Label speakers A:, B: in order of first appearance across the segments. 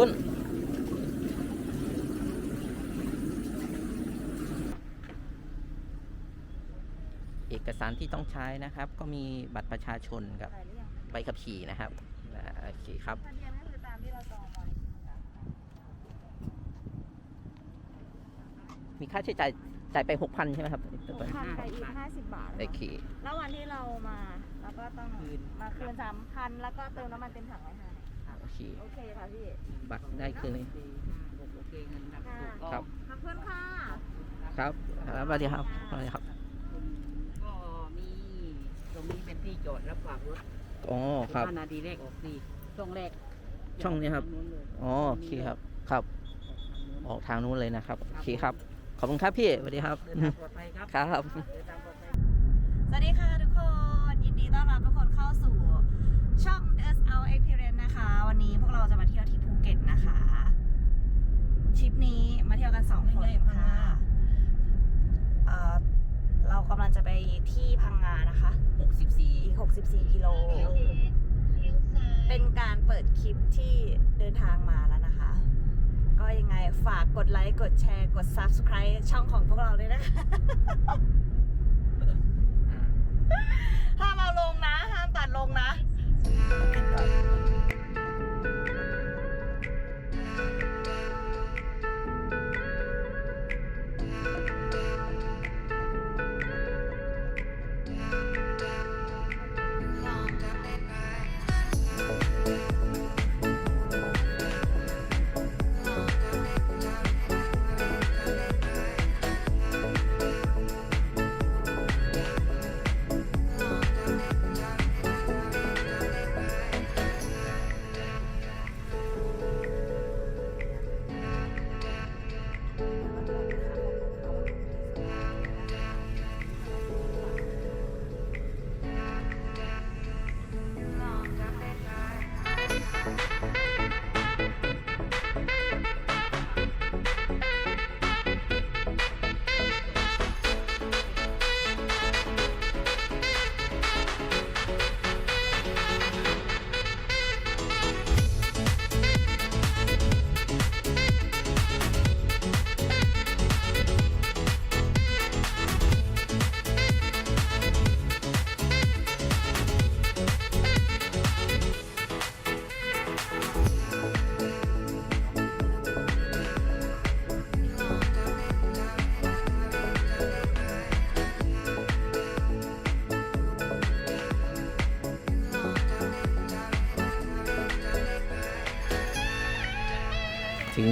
A: คุณเอกสารที่ต้องใช้นะครับ ก็มีบัตรประชาชนกับใบขับขี่นะครับอ่าโอเคครับ
B: ทะเบียนก็คือตามที่เราจองไว้
A: มีค่าใช้จ่ายจ่ายไปหกพันใช่ไหมครับ
B: หกพันกับอีกห้าสิบบาท
A: โอเค
B: แล้ววันที่เรามาเราก็ต้อง
C: คืน
B: มาคืนสามพันแล้วก็เติมน้ำมันเต็มถังไว้ให้
A: โอ เค
B: โอเคค่ะพี่
A: บัตรได้คืนเลย
C: สี่ห้าหกโอเคเงินแบบถูกต้อง
A: ครับ
B: ขอบคุณค่ะ
A: ครับครับสวัสดีครับสวัสดีครับ
C: ก็มีตรงนี้เป็นที่จอดรับฝากรถ
A: อ๋อครับ
C: ห้านาทีแรกออกฟรีช่องแรก
A: ช่องนี้ครับ
C: ทางนู้นเลย
A: อ๋อโอเคครับครับ
C: ออกทางนู้น
A: ออกทางนู้นเลยนะครับโอเคครับ ขอบคุณครับพี่สวัสดีครับ
C: เดินทางปลอดภัยครับ
A: ครับ
C: เดินทางปลอดภัย
B: สวัสดีค่ะทุกคนยิน ดีต้อนรับทุกคนเข้าสู่ช่อง The Out Experience นะคะ วันนี้พวกเราจะมาเที่ยวที่ภูเก็ตนะคะทริปนี้มาเที่ยวกันสองคนค่ะเอ่อเรากำลังจะไปที่พังงานะคะ
A: 64
B: อีก64กิโล เป็นการเปิดคลิปที่เดินทางมาแล้วนะคะ ก็ยังไงฝากกดไลค์ กดแชร์ กด Subscribe ช่องของพวกเราด้วยนะคะ ห้ามเอาลงนะ ห้ามตัดลงนะ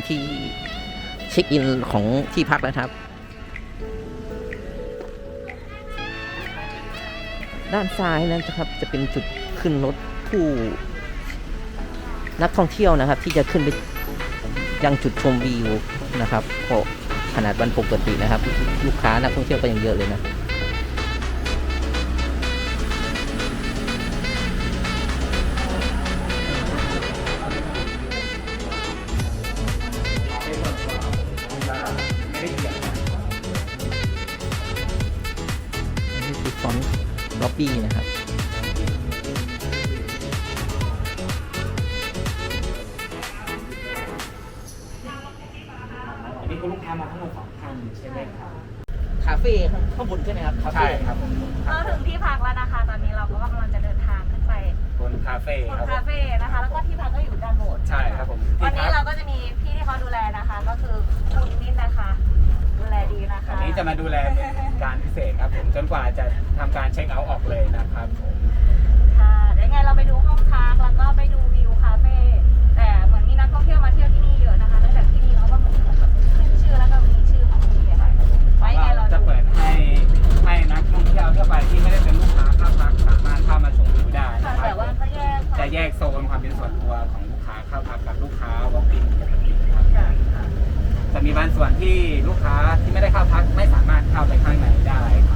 A: ที่เช็คอินของที่พักแล้วครับ ด้านซ้ายนั้นนะครับจะเป็นจุดขึ้นรถผู้ นักท่องเที่ยวนะครับ ที่จะขึ้นไปยังจุดชมวิวนะครับเพราะขนาดวันปกตินะครับ ลูกค้านักท่องเที่ยวก็ยังเยอะเลยนะ อันนี้คือฟอนต์ล็อบบี้นะครับ
D: อันนี้คุณลูกค้ามาทั้งหมดสองท่านใช่ไหมครับ
A: คาเฟ่ข้างบนใช่ไหมครับคาเฟ่
D: ใช่ครับผม
B: เราถึงที่พักแล้วนะคะ ตอนนี้เราก็กำลังจะเดินทางขึ้นไป
D: บนคาเฟ่
B: บน
D: ครับผ
B: คามเฟ่นะคะ แล้วก็ที่พักก็อยู่ด้านบน
D: ใช่ครับผม
B: วันนี้
D: ที่พั
B: เรา
D: ก
B: ก็จะมีพี่ที่เขาดูแลนะคะ ก็คือคุณนิดนะคะ ดูแลดีนะคะ
D: อันนี้จะมาดูแลเป็น การพิเศษครับผมจนกว่าจะทำการเช็คเอาท์ออกเลยนะครับผม
B: ค่ะเดี๋ยวยังไงเราไปดูห้องพักแล้วก็ไปดูวิวคาเฟ่แต่เหมือนมีนักท่องเที่ยวมาเที่ยวที่นี่เยอะนะคะเนื่องจากที่นี่เขาก็เหมือนแบบขึ้นชื่อแล้วก็มีชื่อของที่นี่ค่ะ ไว้ยังไงเรา
D: จะ
B: ดู
D: เปิดให้ให้นักท่องเที่ยวทั่วไปที่ไม่ได้เป็นลูกค้าเข้าพักสามารถเข้ามาชมวิวได้
B: ค่ะ
D: นะครั
B: แต่
D: บ
B: ว่าก็แยก
D: จะแยกโซนความเป็นส่วนตัวของลูกค้าเข้าพักกับลูกค้าวอล์กอินปกติครับ
B: ค่ะค่ะ
D: จะมีบาง ส่วนที่ลูกค้าที่ไม่ได้เข้าพักไม่สามารถเข้าไปข้างในได้ครับ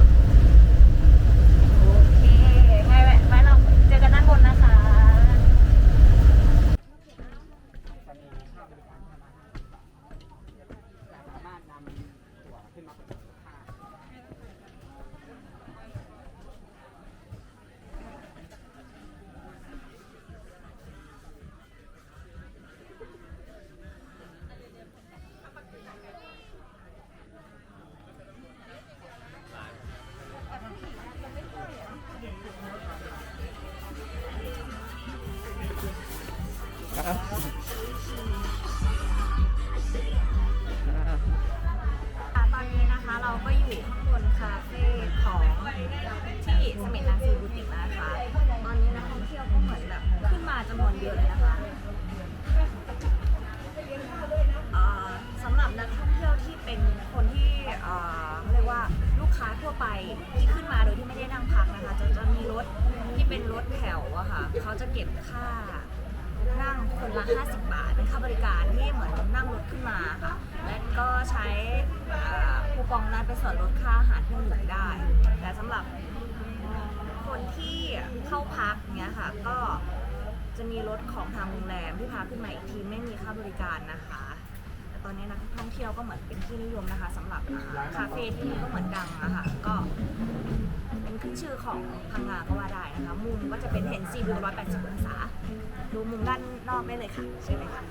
B: จำ
D: น
B: วนเยอะเลยนะคะเอ่อสำหรับนักท่องเที่ยวที่เป็นคนที่เขาเรียกว่าลูกค้าทั่วไปที่ขึ้นมาโดยที่ไม่ได้นั่งพักนะคะจะจะมีรถที่เป็นรถแถวอะค่ะเขาจะเก็บค่านั่งคนละ50 บาทเป็นค่าบริการที่เหมือนนั่งรถขึ้นมาค่ะและก็ใช้คูปองนั้นเป็นส่วนลดค่าอาหารที่เหลือได้ แต่สำหรับคนที่เข้าพักเนี้ยค่ะก็ จะมีรถของทางโรงแรมที่พาขึ้นมาอีกทีไม่มีค่าบริการนะคะ แต่ตอนนี้นักท่องเที่ยวก็เหมือนเป็นที่นิยมนะคะสำหรับคาเฟ่ที่นี่ก็เหมือนดังนะคะก็เป็นขึ้นชื่อของพังงาก็ว่าได้นะคะ มุมก็จะเป็นเห็นซีวิว180องศาดูมุมด้านนอกได้เลยค่ะเช่ไหมคะ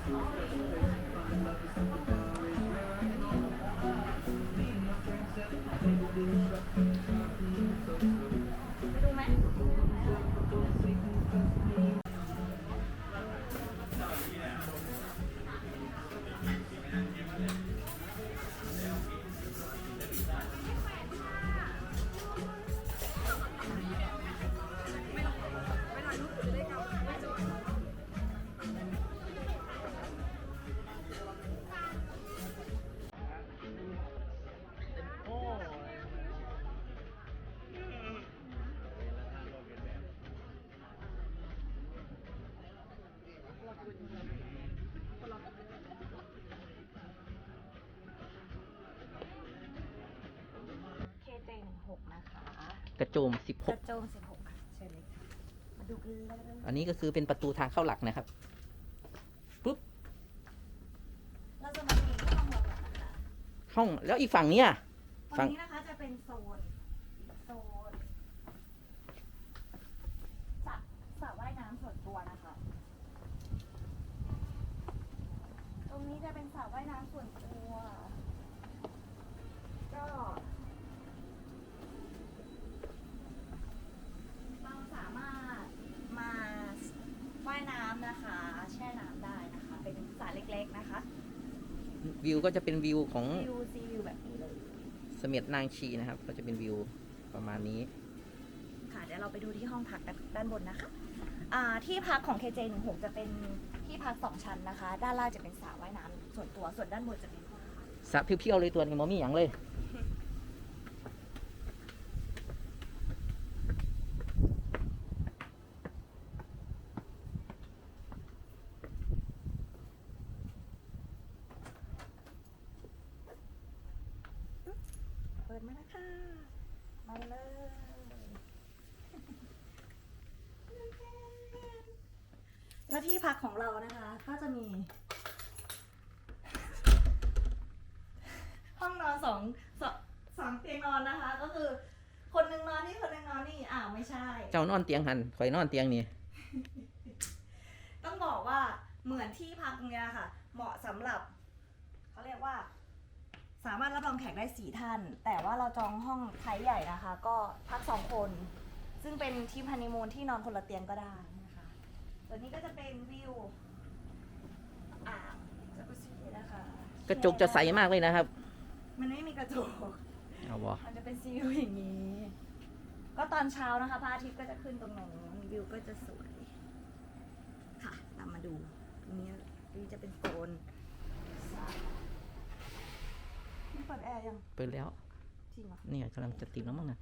A: กระโจม
B: กระโจม16ค่ะเชิญเลยค่ะมาดูกันเลย
A: 16 อันนี้ก็คือเป็นประตูทางเข้าหลักนะครับปุ๊บ
B: เราจะมาดูที่ห้องเราก่อนนะคะ
A: ห้องแล้วอีกฝั่งเนี้ย
B: ตร
A: ฝั่
B: ง
A: ง
B: นี้นะคะจะเป็นโซนโซนสระสระว่ายน้ำส่วนตัวนะคะ ตรงนี้จะเป็นสระว่ายน้ำส่วนตัว ก็เราสามารถมาว่ายน้ำนะคะ แช่น้ำได้นะคะ เป็นสระเล็กๆนะคะ
A: วิวก็จะเป็นวิวของ
B: วิวซีวิวแบบนี้เลย
A: เสม็ดนางชีนะครับ ก็จะเป็นวิวประมาณนี้
B: ค่ะเดี๋ยวเราไปดูที่ห้องพักด้านบนนะคะอ่าที่พักของ KJ16 จะเป็นที่พักสองชั้นนะคะ ด้านล่างจะเป็นสระว่ายน้ำส่วนตัวส่วนด้านบนจะเป็นห้องพัก
A: สระเพียวๆเลยตัวนี้มอมีอย่างเลย
B: ดมานะคะมาเลยแล้วที่พักของเรานะคะ ก็จะมี ห้องนอนสองสองสองเตียงนอนนะคะ ก็คือ คนหนึ่งนอนนี่คนหนึ่งนอนนี่อ้าวไม่ใช่
A: เจ้านอนเตียงหันข่อยนอนเตียงนี่
B: ต้องบอกว่าเหมือนที่พักเนี้ยค่ะ เหมาะสำหรับ เขาเรียกว่า สามารถรับรองแขกได้สี่ท่าน แต่ว่าเราจองห้องไทยใหญ่นะคะ ก็พักสองคน ซึ่งเป็นทีมฮันนีมูนที่นอนคนละเตียงก็ได้นะคะส่วนนี้ก็จะเป็นวิวอ่างจักรุซี่นะคะ
A: กระจกจะใสมากเลยนะครับ
B: มันไม่มีกระจก
A: เอาบอ
B: มันจะเป็นซีวิวอย่างนี้ ก็ตอนเช้านะคะพระอาทิตย์ก็จะขึ้นตรงนู้นวิวก็จะสวย ค่ะ ตามมาดูตรงนี้วิวจะเป็นโซนนี่เปิดแอร์ยัง
A: เปิดแล้ว
B: จริงเหรอ
A: เนี่ยกำลังจะติดแล้วมั้งนะ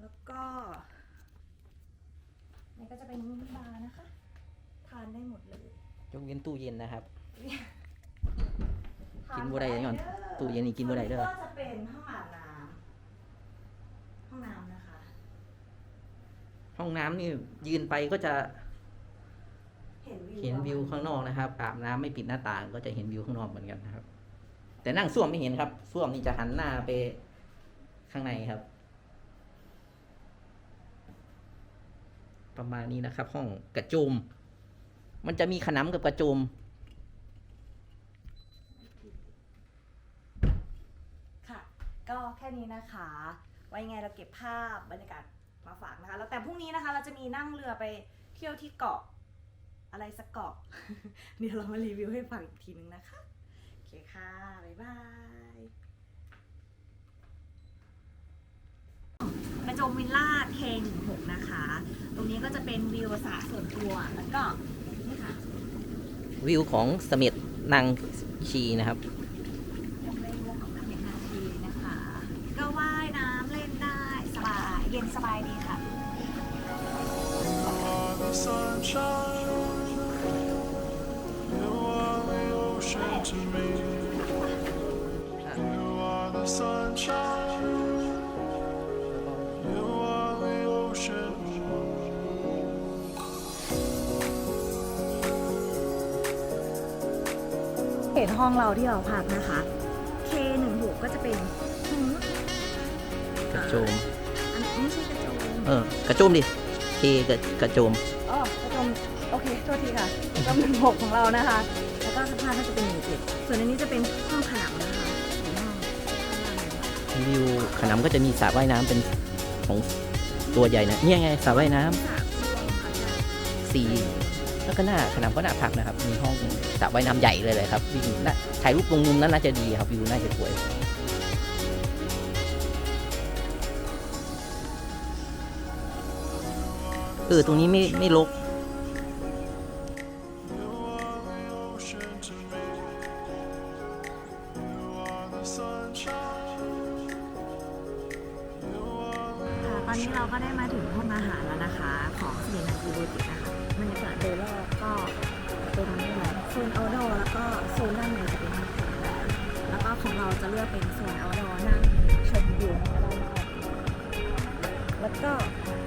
B: แล้วก็นี่ก็จะเป็นมินิบาร์นะคะ ทานได้หมดเลย
A: ยกเว้นตู้เย็นนะครับ
B: ทา
A: กินบ่ได้ย้อน
B: เด้
A: ตู้เย็นนี่กินบ่ได้เด้อ
B: ก็จะเป็นห้องอาบน้ำห้องน้ำนะคะ
A: ห้องน้ำนี่ยืนไปก็จะ
B: เห็นวิว
A: เห็นวิวข้างนอกนะครับอาบน้ำไม่ปิดหน้าต่างก็จะเห็นวิวข้างนอกเหมือนกันนะครับ แต่นั่งส้วมไม่เห็นครับส้วมนี่จะหันหน้าไปข้างในครับ ประมาณนี้นะครับ ห้องกระโจมมันจะมีขนำกับกระโจม
B: ค่ะ ก็แค่นี้นะคะ ไว้ยังไงเราเก็บภาพบรรยากาศมาฝากนะคะ แล้วแต่พรุ่งนี้นะคะ เราจะมีนั่งเรือไปเที่ยวที่เกาะอะไรสักเกาะ เดี๋ยวเรามารีวิวให้ฟังอีกทีนึงนะคะ คค่ะ บ๊ายบายกระโจมวิลล่าเทงหกนะคะ ตรงนี้ก็จะเป็นวิวสระส่วนตัว แล้วก็นี่ค่ะ
A: วิวของเสม็ดนางชีนะครับ
B: เล่นวงของน้ำเห็นนาทีนะคะก็ว่ายน้ำเล่นได้สบาย เย็นสบายดีค่ะ เห็นห้องเราที่เราพักนะคะ K16 ก็จะเป็นหืม
A: กระโจม
B: อันไม่ใช่กระโจม
A: เออ กระโจมดิเคกระกระโจม
B: อ๋อกระโจมโอเคโทษทีค่ะกระโจมหนึ่งหกของเรานะคะ แล้วก็สภาพก็จะเป็นหนึ่งเจ็ดส่วนอันนี้จะเป็นห้องขนำนะคะเป็นห้องข้างล่างเลยค่ะ
A: วิวขนำก็จะมีสระว่ายน้ำเป็นของตัวใหญ่นะเนี่ยไงสระว่ายน้ำ
B: ส
A: แล้วก็หน้าขนำก็หน้าพักนะครับ มีห้องสระว่ายน้ำใหญ่เลยเลยครับวิ่งน่าถ่ายรูปตรงมุมนั้นน่าจะดีครับวิวน่าจะสวยเออตรงนี้ไม่ไม่รก
B: ตอนนี้เราก็ได้มาถึงห้องอาหารแล้วนะคะ ของสินันทีโบติกนะคะ บรรยากาศโดยรอบก็เป็นแบบโซนเอาดอแล้วก็โซนด้านในจะเป็นห้องแล้วก็ของเราจะเลือกเป็นโซนเอาดอนั่งชมวิวแล้วก็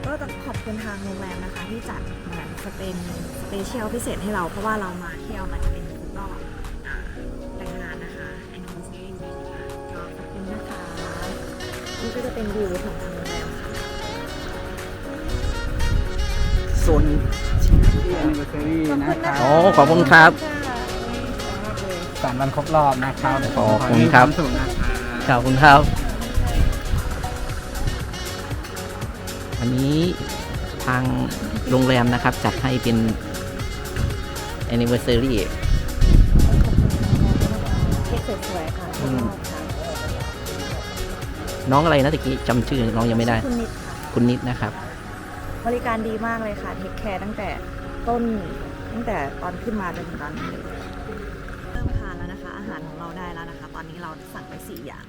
B: ก็ต้องขอบคุณทางโรงแรมนะคะ ที่จัดเหมือนจะเป็นสเปเชียลพิเศษให้เราเพราะว่าเรามาเที่ยวมันจะเป็นรอบแต่งงานนะคะ anniversary นะคะก็ขอบคุณนะคะนี่ก็จะเป็นวิวของทางโรงแรมค่ะ
A: โซน
D: anniversary นะครับ
A: อ๋อขอบคุณครับ
D: สามวันครบรอบนะครับ
A: ขอบคุณครับ
D: ขอให้มีวามสุขนะครับ
A: ขอบคุณครับ อันนี้ทางโรงแรมนะครับ จัดให้เป็น anniversary
B: เค้กสวยๆค่ะ
A: อืม
B: ชอบค่ะ
A: น้องอะไรนะตะกี้จำชื่อน้องยังไม่ได้
B: คุณนิดค่ะ
A: คุณนิดนะครับ
B: บริการดีมากเลยค่ะเทคแคร์ตั้งแต่ ต้นตั้งแต่ตอนขึ้นมาจนถึงตอนนี้เลยเริ่มทานแล้วนะคะ อาหารของเราได้แล้วนะคะ ตอนนี้เราสั่งไปสี่อย่าง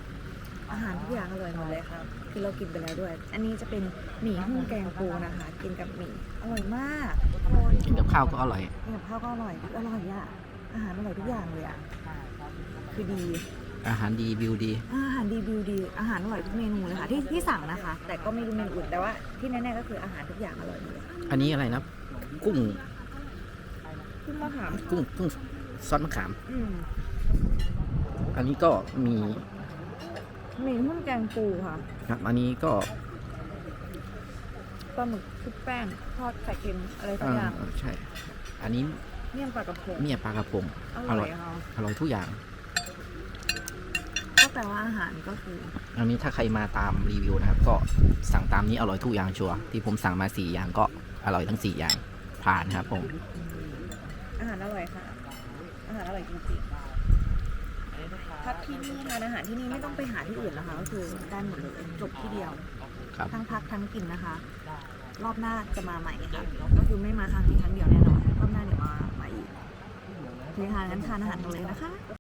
B: อาหารทุกอย่างอร่อยหมดเลยค่ะคือเรากินไปแล้วด้วย อันนี้จะเป็นหมี่หุ้งแกงปูนะคะ กินกับหมี่อร่อยมากทุกคน
A: กินกับข้าวก็อร่อย
B: กินกับข้าวก็อร่อยอร่อยอะอาหารอร่อยทุกอย่างเลยอะคือดี
A: อาหารดีวิวดี
B: อาหารดีวิวดี อาหารอร่อยทุกเมนูเลยค่ะที่ที่สั่งนะคะ แต่ก็ไม่รู้เมนูอื่นแต่ว่าที่แน่ๆก็คืออาหารทุกอย่างอร่อยหมดเลย
A: อันนี้อะไรนะ กุ้ง
B: ขึ้นมะขาม
A: กุ้งกุ้งซอสมะขาม
B: อืม
A: อันนี้ก็มี
B: หมี่หุ้นแกงปูค่ะ
A: ครับ อันนี้ก็
B: ปลาหมึกชุบแป้งทอดไข่เค็มอะไรสัก
A: อ่า
B: อย่าง
A: ใช่ อันนี้
B: เมี่ยงปลากระพง
A: เมี่ยปลากระพง
B: อ
A: อ
B: ร่
A: ร่
B: อ
A: อยย
B: ค่ะ
A: อร่อยทุกอย่าง
B: ก็แปลว่าอาหารก็คือ
A: อันนี้ถ้าใครมาตามรีวิวนะครับ ก็สั่งตามนี้อร่อยทุกอย่างชัวร์ที่ผมสั่งมาสี่อย่างก็อร่อยทั้งสี่อย่างผ่านครับผม
B: อาหารอร่อยค่ะ อาหารอร่อยจริงๆพักที่นี่ทานอาหารที่นี่ไม่ต้องไปหาที่อื่นนะคะก็คือได้หมดเลยจบที่เดียว
A: ครับ
B: ทั้งพักทั้งกินนะคะ รอบหน้าจะมาใหม่ค่ะก็คือไม่มาครั้งนี้ครั้งเดียวแน่นอนรอบหน้าเดี๋ยวมาใหม่อีกโอเคค่ะงั้นทานอาหารกันเลยนะคะ